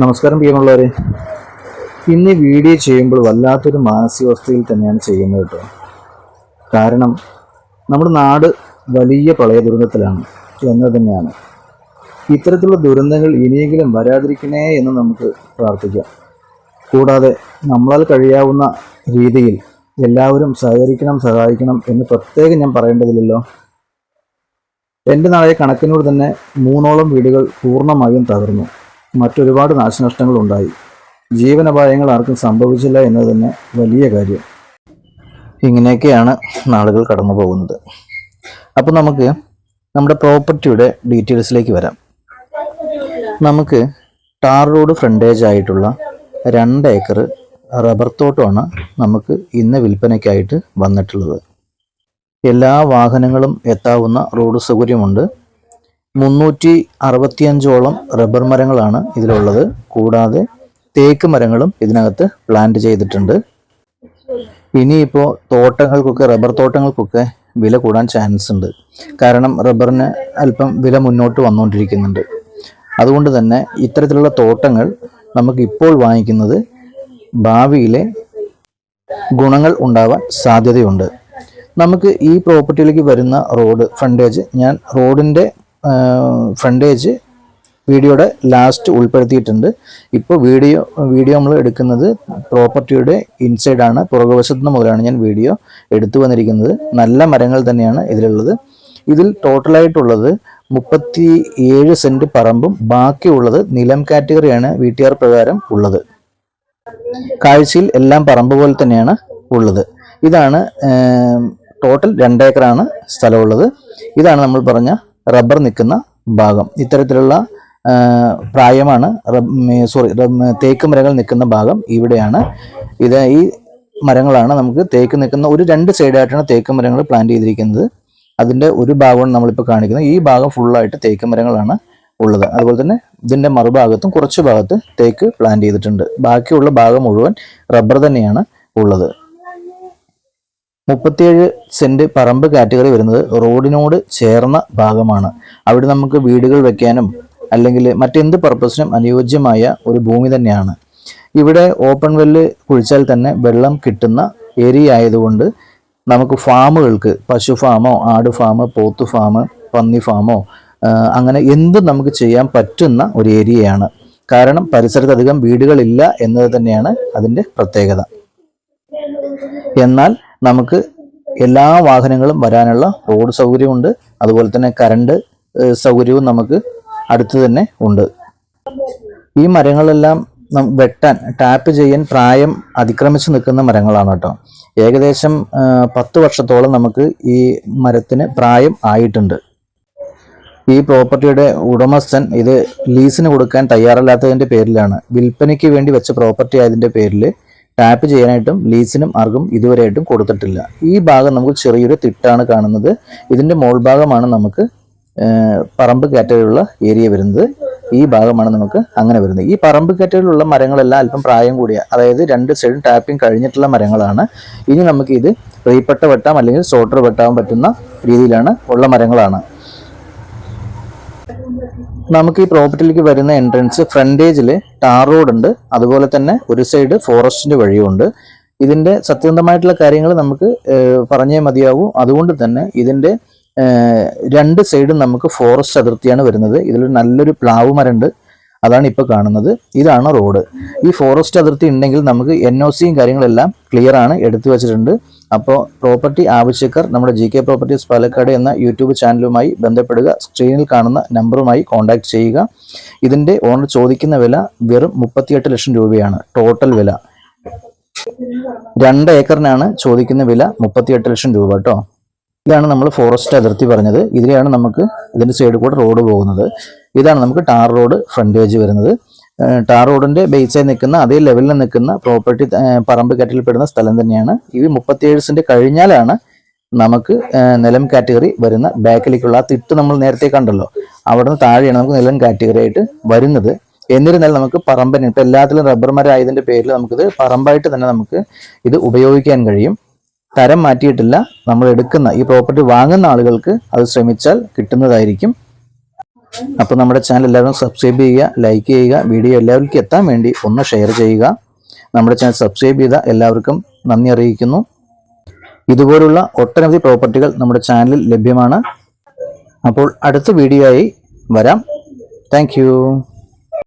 നമസ്കാരം പ്രിയമുള്ളവരെ. ഇന്ന് വീഡിയോ ചെയ്യുമ്പോൾ വല്ലാത്തൊരു മാനസികാവസ്ഥയിൽ തന്നെയാണ് ചെയ്യുന്നത് കേട്ടോ. കാരണം നമ്മുടെ നാട് വലിയ പ്രളയ ദുരന്തത്തിലാണ്. എന്ന് തന്നെയാണ്. ഇത്തരത്തിലുള്ള ദുരന്തങ്ങൾ ഇനിയെങ്കിലും വരാതിരിക്കണേ എന്ന് നമുക്ക് പ്രാർത്ഥിക്കാം. കൂടാതെ നമ്മളാൽ കഴിയാവുന്ന രീതിയിൽ എല്ലാവരും സഹകരിക്കണം സഹായിക്കണം എന്ന് പ്രത്യേകം ഞാൻ പറയേണ്ടതില്ലല്ലോ. എന്റെ നാളെ കണക്കിനോട് തന്നെ മൂന്നോളം വീടുകൾ പൂർണമായും തകർന്നു. മറ്റൊരുപാട് നാശനഷ്ടങ്ങൾ ഉണ്ടായി ജീവനപായങ്ങൾ ആർക്കും സംഭവിച്ചില്ല എന്നത് തന്നെ വലിയ കാര്യം. ഇങ്ങനെയൊക്കെയാണ് നാളുകൾ കടന്നു പോകുന്നത് അപ്പോൾ നമുക്ക് നമ്മുടെ പ്രോപ്പർട്ടിയുടെ ഡീറ്റെയിൽസിലേക്ക് വരാം. നമുക്ക് ടാർ റോഡ് ഫ്രണ്ടേജ് ആയിട്ടുള്ള രണ്ട് ഏക്കർ റബ്ബർ തോട്ടമാണ് നമുക്ക് ഇന്ന് വിൽപ്പനയ്ക്കായിട്ട് വന്നിട്ടുള്ളത്. എല്ലാ വാഹനങ്ങളും എത്താവുന്ന റോഡ് സൗകര്യമുണ്ട്. മുന്നൂറ്റി അറുപത്തിയഞ്ചോളം റബ്ബർ മരങ്ങളാണ് ഇതിലുള്ളത്. കൂടാതെ തേക്ക് മരങ്ങളും ഇതിനകത്ത് പ്ലാന്റ് ചെയ്തിട്ടുണ്ട്. ഇനിയിപ്പോൾ തോട്ടങ്ങൾക്കൊക്കെ റബ്ബർ തോട്ടങ്ങൾക്കൊക്കെ വില കൂടാൻ ചാൻസ് ഉണ്ട്. കാരണം റബ്ബറിന് അല്പം വില മുന്നോട്ട് വന്നുകൊണ്ടിരിക്കുന്നുണ്ട്. അതുകൊണ്ട് തന്നെ ഇത്തരത്തിലുള്ള തോട്ടങ്ങൾ നമുക്ക് ഇപ്പോൾ വാങ്ങിക്കുന്നത് ഭാവിയിലെ ഗുണങ്ങൾ ഉണ്ടാവാൻ സാധ്യതയുണ്ട്. നമുക്ക് ഈ പ്രോപ്പർട്ടിയിലേക്ക് വരുന്ന റോഡ് ഫ്രണ്ടേജ് ഞാൻ റോഡിന്റെ ഫ്രണ്ടേജ് വീഡിയോയുടെ ലാസ്റ്റ് ഉൾപ്പെടുത്തിയിട്ടുണ്ട്. ഇപ്പോൾ വീഡിയോ വീഡിയോ നമ്മൾ എടുക്കുന്നത് പ്രോപ്പർട്ടിയുടെ ഇൻസൈഡാണ് പുറകുവശത്ത് നിന്ന് മുതലാണ് ഞാൻ വീഡിയോ എടുത്തു വന്നിരിക്കുന്നത്. നല്ല മരങ്ങൾ തന്നെയാണ് ഇതിലുള്ളത്. ഇതിൽ ടോട്ടലായിട്ടുള്ളത് മുപ്പത്തി ഏഴ് സെന്റ് പറമ്പും ബാക്കിയുള്ളത് നിലം കാറ്റഗറിയാണ് വി ടി ആർ പ്രകാരം ഉള്ളത്. കാഴ്ചയിൽ എല്ലാം പറമ്പ് പോലെ തന്നെയാണ് ഉള്ളത്. ഇതാണ് ടോട്ടൽ രണ്ടേക്കറാണ് സ്ഥലമുള്ളത്. ഇതാണ് നമ്മൾ പറഞ്ഞ റബ്ബർ നിൽക്കുന്ന ഭാഗം. ഇത്തരത്തിലുള്ള പ്രായമാണ് സോറി തേക്ക് മരങ്ങൾ നിൽക്കുന്ന ഭാഗം ഇവിടെയാണ്. ഇത് ഈ മരങ്ങളാണ് നമുക്ക് തേക്ക് നിൽക്കുന്ന ഒരു രണ്ട് സൈഡായിട്ടാണ് തേക്ക് മരങ്ങൾ പ്ലാന്റ് ചെയ്തിരിക്കുന്നത്. അതിന്റെ ഒരു ഭാഗമാണ് നമ്മളിപ്പോൾ കാണിക്കുന്നത്. ഈ ഭാഗം ഫുള്ളായിട്ട് തേക്ക് മരങ്ങളാണ് ഉള്ളത്. അതുപോലെ തന്നെ ഇതിന്റെ മറുഭാഗത്തും കുറച്ച് ഭാഗത്ത് തേക്ക് പ്ലാന്റ് ചെയ്തിട്ടുണ്ട്. ബാക്കിയുള്ള ഭാഗം മുഴുവൻ റബ്ബർ തന്നെയാണ് ഉള്ളത്. മുപ്പത്തിയേഴ് സെന്റ് പറമ്പ് കാറ്റഗറി വരുന്നത് റോഡിനോട് ചേർന്ന ഭാഗമാണ്. അവിടെ നമുക്ക് വീടുകൾ വെക്കാനും അല്ലെങ്കിൽ മറ്റെന്ത് പർപ്പസിനും അനുയോജ്യമായ ഒരു ഭൂമി തന്നെയാണ്. ഇവിടെ ഓപ്പൺ വെല്ല് കുഴിച്ചാൽ തന്നെ വെള്ളം കിട്ടുന്ന ഏരിയ ആയതുകൊണ്ട് നമുക്ക് ഫാമുകൾക്ക് പശു ഫാമോ ആട് ഫാം പോത്ത് ഫാം പന്നി ഫാമോ അങ്ങനെ എന്തും നമുക്ക് ചെയ്യാൻ പറ്റുന്ന ഒരു ഏരിയയാണ്. കാരണം പരിസരത്ത് അധികം വീടുകളില്ല എന്നത് തന്നെയാണ് അതിന്റെ പ്രത്യേകത. എന്നാൽ നമുക്ക് എല്ലാ വാഹനങ്ങളും വരാനുള്ള റോഡ് സൗകര്യമുണ്ട്. അതുപോലെ തന്നെ കറണ്ട് സൗകര്യവും നമുക്ക് അടുത്ത് തന്നെ ഉണ്ട്. ഈ മരങ്ങളെല്ലാം വെട്ടാൻ ടാപ്പ് ചെയ്യാൻ പ്രായം അതിക്രമിച്ച് നിൽക്കുന്ന മരങ്ങളാണ് കേട്ടോ. ഏകദേശം പത്ത് വർഷത്തോളം നമുക്ക് ഈ മരത്തിന് പ്രായം ആയിട്ടുണ്ട്. ഈ പ്രോപ്പർട്ടിയുടെ ഉടമസ്ഥൻ ഇത് ലീസിന് കൊടുക്കാൻ തയ്യാറല്ലാത്തതിന്റെ പേരിലാണ്. വിൽപ്പനയ്ക്ക് വേണ്ടി വെച്ച പ്രോപ്പർട്ടി ആയതിന്റെ പേരിൽ ടാപ്പ് ചെയ്യാനായിട്ടും ലീസിനും ആർക്കും ഇതുവരെയായിട്ടും കൊടുത്തിട്ടില്ല. ഈ ഭാഗം നമുക്ക് ചെറിയൊരു തിട്ടാണ് കാണുന്നത്. ഇതിന്റെ മോൾ ഭാഗമാണ് നമുക്ക് പറമ്പ് കാറ്റഗറിയുള്ള ഏരിയ വരുന്നത്. ഈ ഭാഗമാണ് നമുക്ക് അങ്ങനെ വരുന്നത്. ഈ പറമ്പ് കാറ്റഗറിയിലുള്ള മരങ്ങളെല്ലാം അല്പം പ്രായം കൂടിയ അതായത് രണ്ട് സൈഡും ടാപ്പിംഗ് കഴിഞ്ഞിട്ടുള്ള മരങ്ങളാണ്. ഇനി നമുക്ക് ഇത് റീപ്പട്ട വെട്ടാം അല്ലെങ്കിൽ സോട്ടർ വെട്ടാൻ പറ്റുന്ന രീതിയിലാണ് ഉള്ള മരങ്ങളാണ്. നമുക്ക് ഈ പ്രോപ്പർട്ടിയിലേക്ക് വരുന്ന എൻട്രൻസ് ഫ്രണ്ടേജിൽ ടാർ റോഡ് ഉണ്ട്. അതുപോലെ തന്നെ ഒരു സൈഡ് ഫോറസ്റ്റിന്റെ വഴിയുണ്ട്. ഇതിന്റെ സത്യസന്ധമായിട്ടുള്ള കാര്യങ്ങൾ നമുക്ക് പറഞ്ഞേ മതിയാവൂ. അതുകൊണ്ട് തന്നെ ഇതിന്റെ രണ്ട് സൈഡും നമുക്ക് ഫോറസ്റ്റ് അതിർത്തിയാണ് വരുന്നത്. ഇതിൽ നല്ലൊരു പ്ലാവ് മരമുണ്ട്. അതാണ് ഇപ്പോൾ കാണുന്നത്. ഇതാണ് റോഡ് ഈ ഫോറസ്റ്റ് അതിർത്തി ഉണ്ടെങ്കിൽ നമുക്ക് എൻ ഒ സിയും കാര്യങ്ങളെല്ലാം ക്ലിയർ ആണ്. എടുത്തു വെച്ചിട്ടുണ്ട്. അപ്പോൾ പ്രോപ്പർട്ടി ആവശ്യക്കാർ നമ്മുടെ ജി കെ പ്രോപ്പർട്ടീസ് പാലക്കാട് എന്ന യൂട്യൂബ് ചാനലുമായി ബന്ധപ്പെടുക സ്ക്രീനിൽ കാണുന്ന നമ്പറുമായി കോൺടാക്ട് ചെയ്യുക. ഇതിന്റെ ഓണർ ചോദിക്കുന്ന വില വെറും മുപ്പത്തിയെട്ട് ലക്ഷം രൂപയാണ് ടോട്ടൽ വില. രണ്ട് ഏക്കറിനാണ് ചോദിക്കുന്ന വില മുപ്പത്തിയെട്ട് ലക്ഷം രൂപ കേട്ടോ. ഇതാണ് നമ്മൾ ഫോറസ്റ്റ് അതിർത്തി പറഞ്ഞത്. ഇതിലെയാണ് നമുക്ക് ഇതിന്റെ സൈഡിൽ കൂടെ റോഡ് പോകുന്നത്. ഇതാണ് നമുക്ക് ടാർ റോഡ് ഫ്രണ്ടേജ് വരുന്നത്. ടാർ റോഡിന്റെ ബേസായി നിൽക്കുന്ന അതേ ലെവലിൽ നിൽക്കുന്ന പ്രോപ്പർട്ടി പറമ്പ് പെടുന്ന സ്ഥലം തന്നെയാണ്. ഈ മുപ്പത്തിയേഴ് സെന്റ് കഴിഞ്ഞാലാണ് നമുക്ക് നിലം കാറ്റഗറി വരുന്ന ബാക്കിലേക്കുള്ള ആ തിട്ട് നമ്മൾ നേരത്തെ കണ്ടല്ലോ. അവിടുന്ന് താഴെയാണ് നമുക്ക് നിലം കാറ്റഗറി ആയിട്ട് വരുന്നത്. എന്നിരുന്നാലും നമുക്ക് പറമ്പന് ഇപ്പം എല്ലാത്തിലും റബ്ബർ മരം ആയതിന്റെ പേരിൽ നമുക്കിത് പറമ്പായിട്ട് തന്നെ നമുക്ക് ഇത് ഉപയോഗിക്കാൻ കഴിയും. തരം മാറ്റിയിട്ടില്ല. നമ്മൾ എടുക്കുന്ന ഈ പ്രോപ്പർട്ടി വാങ്ങുന്ന ആളുകൾക്ക് അത് ശ്രമിച്ചാൽ കിട്ടുന്നതായിരിക്കും. അപ്പോൾ നമ്മുടെ ചാനൽ എല്ലാവരും സബ്സ്ക്രൈബ് ചെയ്യുക ലൈക്ക് ചെയ്യുക വീഡിയോ എല്ലാവർക്കും എത്താൻ വേണ്ടി ഒന്ന് ഷെയർ ചെയ്യുക. നമ്മുടെ ചാനൽ സബ്സ്ക്രൈബ് ചെയ്ത എല്ലാവർക്കും നന്ദി അറിയിക്കുന്നു. ഇതുപോലുള്ള ഒട്ടനവധി പ്രോപ്പർട്ടികൾ നമ്മുടെ ചാനലിൽ ലഭ്യമാണ്. അപ്പോൾ അടുത്ത വീഡിയോ ആയി വരാം. താങ്ക്